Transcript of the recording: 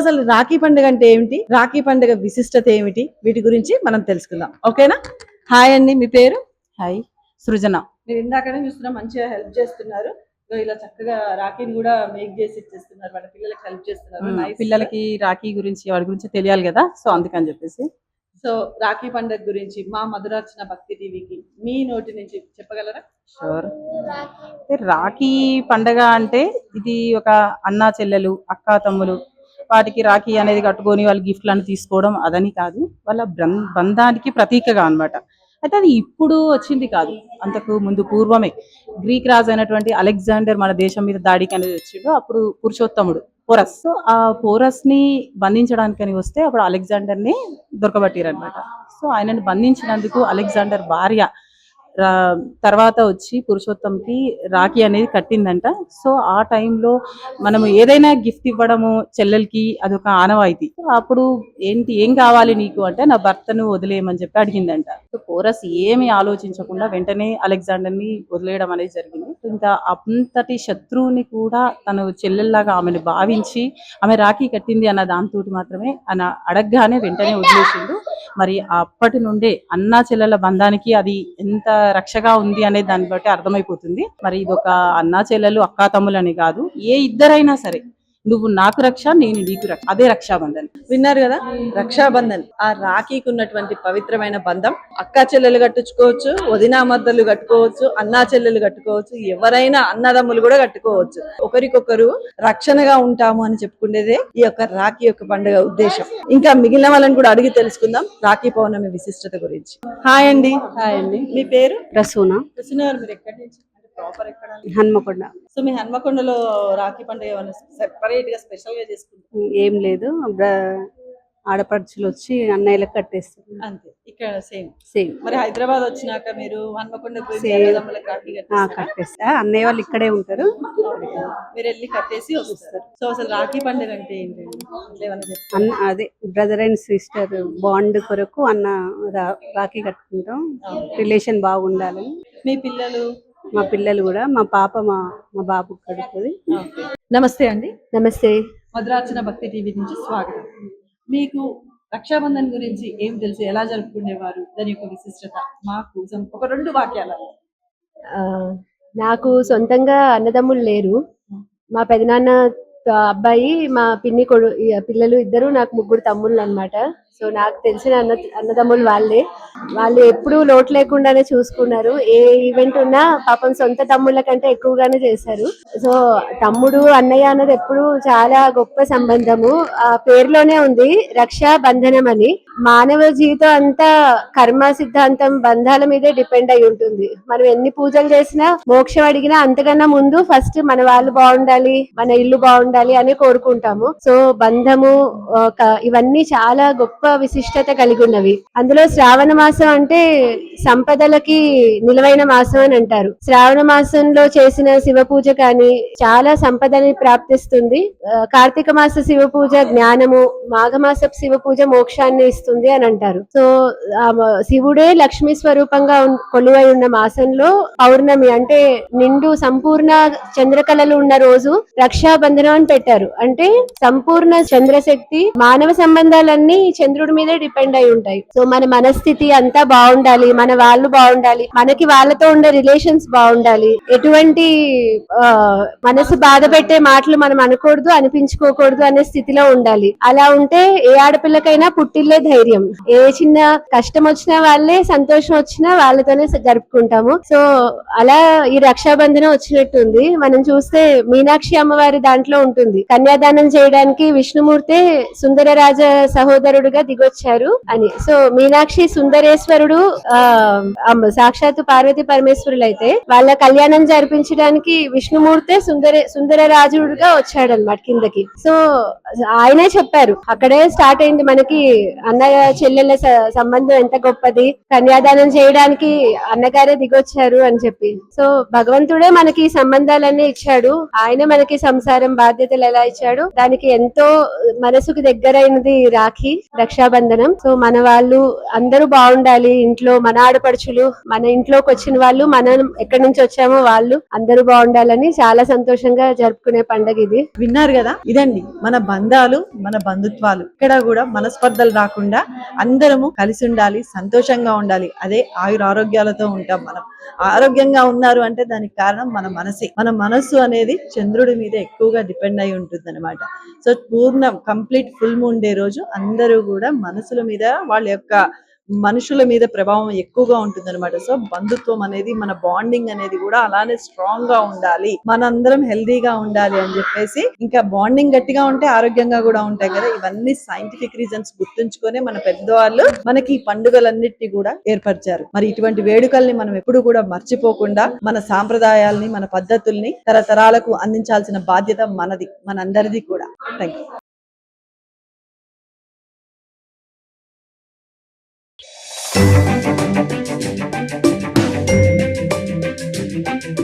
అసలు రాఖీ పండుగ అంటే ఏమిటి? రాఖీ పండుగ విశిష్టత ఏమిటి? వీటి గురించి మనం తెలుసుకుందాం. ఓకేనా? హాయ్ అండి మీ పేరు? హాయ్ సృజన. మీరు ఇందాకనే చూస్తున్నా మంచిగా హెల్ప్ చేస్తున్నారు. ఇలా చక్కగా రాఖీని కూడా మేక్ చేసి ఇచ్చేస్తున్నారు. వాళ్ళ పిల్లలకి హెల్ప్ చేస్తున్నారు. పిల్లలకి రాఖీ గురించి వాడి గురించి తెలియాలి కదా. సో అందుకని చెప్పేసి. సో రాఖీ పండుగ గురించి మా మధురార్చన భక్తి టీవీకి మీ నోటి నుంచి చెప్పగలరా? షూర్ అయితే రాఖీ పండగ అంటే ఇది ఒక అన్నా చెల్లెలు అక్క తమ్ములు వాటికి రాఖీ అనేది కట్టుకొని వాళ్ళు గిఫ్ట్లను తీసుకోవడం అదని కాదు. వాళ్ళ బ్రం- బంధానికి ప్రతీకగా అన్నమాట. అయితే అది ఇప్పుడు వచ్చింది కాదు. అంతకు ముందు పూర్వమే. గ్రీక్ రాజు అయినటువంటి అలెగ్జాండర్ మన దేశం మీద దాడికి అనేది వచ్చిండు. అప్పుడు పురుషోత్తముడు. పోరస్. సో ఆ పోరస్ని బంధించడానికని వస్తే అప్పుడు అలెగ్జాండర్ని దొరకబట్టారు అనమాట సో ఆయనని బంధించినందుకు అలెగ్జాండర్ భార్య తర్వాత వచ్చి పురుషోత్తంకి రాఖీ అనేది కట్టిందంట. సో ఆ టైంలో మనము ఏదైనా గిఫ్ట్ ఇవ్వడము చెల్లెలకి అదొక ఆనవాయితీ. అప్పుడు ఏంటి ఏం కావాలి నీకు అంటే నా భర్తను వదిలేయమని చెప్పి అడిగిందంట. కోరస్ ఏమి ఆలోచించకుండా వెంటనే అలెగ్జాండర్ని వదిలేయడం అనేది జరిగింది. ఇంకా అంతటి శత్రువుని కూడా తను చెల్లెల్లాగా ఆమెను భావించి ఆమె రాఖీ కట్టింది అన్న దాంతో మాత్రమే అన అడగగానే వెంటనే వదిలేసిండు. మరి అప్పటి నుండే అన్నా చెల్లెల బంధానికి అది ఎంత రక్షగా ఉంది అనే దాన్ని బట్టి అర్థమైపోతుంది. మరి ఇది ఒక అన్నా చెల్లెలు అక్కా తమ్ములని కాదు ఏ ఇద్దరైనా సరే నువ్వు నాకు రక్ష నేను నీకు రక్ష. అదే రక్షాబంధన్. విన్నారు కదా? రక్షాబంధన్. ఆ రాఖీకి ఉన్నటువంటి పవిత్రమైన బంధం. అక్క చెల్లెలు కట్టుకోవచ్చు వదినా మద్దలు కట్టుకోవచ్చు అన్నా చెల్లెలు కట్టుకోవచ్చు ఎవరైనా అన్నదమ్ములు కూడా కట్టుకోవచ్చు. ఒకరికొకరు రక్షణగా ఉంటాము అని చెప్పుకునేదే ఈ యొక్క రాఖీ యొక్క పండుగ ఉద్దేశం. ఇంకా మిగిలిన వాళ్ళని కూడా అడిగి తెలుసుకుందాం రాఖీ పౌర్ణమి విశిష్టత గురించి. హాయ్ అండి. హాయ్ అండి. మీ పేరు? ప్రసూన. కృష్ణ గారు మీరు ఎక్కడి నుంచి? హన్మకొండ. సో మీ హన్మకొండలో రాఖీ పండుగ ఏమైనా సెపరేట్గా స్పెషల్గా చేసుకుంటారు? ఏం లేదు. ఆడపడుచులు వచ్చి అన్నయ్యలకు కట్టేస్తారు. అంతే. ఇక్కడ సేమ్ సేమ్ మరి హైదరాబాద్ వచ్చినాక మీరు హన్మకొండ? కట్టేస్తా. అన్నయ్య వాళ్ళు ఇక్కడే ఉంటారు. మీరు వెళ్ళి కట్టేసి వస్తారు. సో అసలు రాఖీ పండుగ అంటే ఏంటండి చెప్తారా? అన్న అదే బ్రదర్ అండ్ సిస్టర్ బాండ్ కొరకు అన్న రాఖీ కట్టుకుంటాం. రిలేషన్ బాగుండాలని. మీ పిల్లలు? మా పిల్లలు కూడా మా పాప మా మా బాబు కడుతుంది. నమస్తే అండి. నమస్తే. మధురార్చన భక్తి టీవీ నుంచి స్వాగతం. మీకు రక్షాబంధన్ గురించి ఏం తెలుసు? ఎలా జరుపుకునేవారు? దాని యొక్క విశిష్టత మా కోసం ఒక రెండు వాక్యాలు. ఆ, నాకు సొంతంగా అన్నదమ్ములు లేరు. మా పెదనాన్న అబ్బాయి మా పిన్ని కొడు పిల్లలు ఇద్దరు నాకు ముగ్గురు తమ్ముళ్ళు అన్నమాట. సో నాకు తెలిసిన అన్న అన్నదమ్ములు వాళ్ళే. వాళ్ళు ఎప్పుడూ లోటు లేకుండానే చూసుకున్నారు. ఏ ఈవెంట్ ఉన్నా పాపం సొంత తమ్ముళ్ళ కంటే ఎక్కువగానే చేశారు. సో తమ్ముడు అన్నయ్య అన్నది ఎప్పుడు చాలా గొప్ప సంబంధము. ఆ పేరులోనే ఉంది రక్షా బంధనం అని. మానవ జీవితం అంతా కర్మ సిద్ధాంతం బంధాల మీదే డిపెండ్ అయి ఉంటుంది. మనం ఎన్ని పూజలు చేసినా మోక్షం అడిగినా అంతకన్నా ముందు ఫస్ట్ మన వాళ్ళు బాగుండాలి మన ఇల్లు బాగుండాలి అని కోరుకుంటాము. సో బంధము ఇవన్నీ చాలా గొప్ప విశిష్టత కలిగి ఉన్నవి. అందులో శ్రావణ మాసం అంటే సంపదలకి నిలవైన మాసం అని అంటారు. శ్రావణ మాసంలో చేసిన శివ పూజ కానీ చాలా సంపదని ప్రాప్తిస్తుంది. కార్తీక మాస శివ పూజ జ్ఞానము మాఘమాస శివ పూజ మోక్షాన్ని ఇస్తుంది అని అంటారు. సో శివుడే లక్ష్మీ స్వరూపంగా కొలువై ఉన్న మాసంలో పౌర్ణమి అంటే నిండు సంపూర్ణ చంద్రకళలు ఉన్న రోజు రక్షాబంధనం అని పెట్టారు. అంటే సంపూర్ణ చంద్రశక్తి మానవ సంబంధాలన్నీ చంద్రుడి మీదే డిపెండ్ అయి ఉంటాయి. సో మన మనస్థితి అంతా బాగుండాలి మన వాళ్ళు బాగుండాలి మనకి వాళ్ళతో ఉండే రిలేషన్స్ బాగుండాలి. ఎటువంటి ఆ, మనసు బాధ పెట్టే మాటలు మనం అనకూడదు అనిపించుకోకూడదు అనే స్థితిలో ఉండాలి. అలా ఉంటే ఏ ఆడపిల్లకైనా పుట్టిల్లే ధైర్యం. ఏ చిన్న కష్టం వచ్చినా వాళ్ళే సంతోషం వచ్చినా వాళ్ళతోనే జరుపుకుంటాము. సో అలా ఈ రక్షాబంధనం వచ్చినట్టుంది. మనం చూస్తే మీనాక్షి అమ్మవారి దాంట్లో ఉంటుంది. కన్యాదానం చేయడానికి విష్ణుమూర్తే సుందరరాజ సహోదరుడుగా దిగొచ్చారు అని. సో మీనాక్షి సుందరేశ్వరుడు ఆ సాక్షాత్తు పార్వతి పరమేశ్వరులు అయితే వాళ్ళ కళ్యాణం జరిపించడానికి విష్ణుమూర్తే సుందర సుందరరాజుడుగా వచ్చాడనమాట కిందకి. సో ఆయనే చెప్పారు అక్కడే స్టార్ట్ అయింది మనకి అన్నయ్య చెల్లెళ్ళ సంబంధం ఎంత గొప్పది కన్యాదానం చేయడానికి అన్నగారే దిగొచ్చారు అని చెప్పి. సో భగవంతుడే మనకి సంబంధాలన్నీ ఇచ్చాడు. ఆయన మనకి సంసారం బాధ్యతలు ఎలా ఇచ్చాడు దానికి ఎంతో మనసుకు దగ్గరైనది రాఖీ రక్షాబంధనం. సో మన వాళ్ళు అందరూ బాగుండాలి. ఇంట్లో మన ఆడపడుచులు మన ఇంట్లోకి వచ్చిన వాళ్ళు మనం ఎక్కడి నుంచి వచ్చామో వాళ్ళు అందరూ బాగుండాలని చాలా సంతోషంగా జరుపుకునే పండగ ఇది. విన్నారు కదా? ఇదండి. మన బంధాలు మన బంధుత్వాలు. ఇక్కడ కూడా మనస్పర్ధలు రాకుండా అందరము కలిసి ఉండాలి సంతోషంగా ఉండాలి. అదే ఆయుర ఆరోగ్యాలతో ఉంటాం మనం. ఆరోగ్యంగా ఉన్నారు అంటే దానికి కారణం మన మనసే. మన మనస్సు అనేది చంద్రుడి మీద ఎక్కువగా డిపెండ్ అయి ఉంటుంది అనమాట సో పూర్ణ కంప్లీట్ ఫుల్ మూన్ డే రోజు అందరూ కూడా మనసుల మీద వాళ్ళ యొక్క మనుషుల మీద ప్రభావం ఎక్కువగా ఉంటుంది అనమాట సో బంధుత్వం అనేది మన బాండింగ్ అనేది కూడా అలానే స్ట్రాంగ్గా ఉండాలి. మనందరం హెల్దీగా ఉండాలి అని చెప్పేసి ఇంకా బాండింగ్ గట్టిగా ఉంటే ఆరోగ్యంగా కూడా ఉంటాయి కదా. ఇవన్నీ సైంటిఫిక్ రీజన్స్ గుర్తుంచుకొని మన పెద్దవాళ్ళు మనకి ఈ పండుగలన్నిటిని కూడా ఏర్పరిచారు. మరి ఇటువంటి వేడుకల్ని మనం ఎప్పుడు కూడా మర్చిపోకుండా మన సాంప్రదాయాల్ని మన పద్ధతుల్ని తరతరాలకు అందించాల్సిన బాధ్యత మనది మనందరిది కూడా. Thank you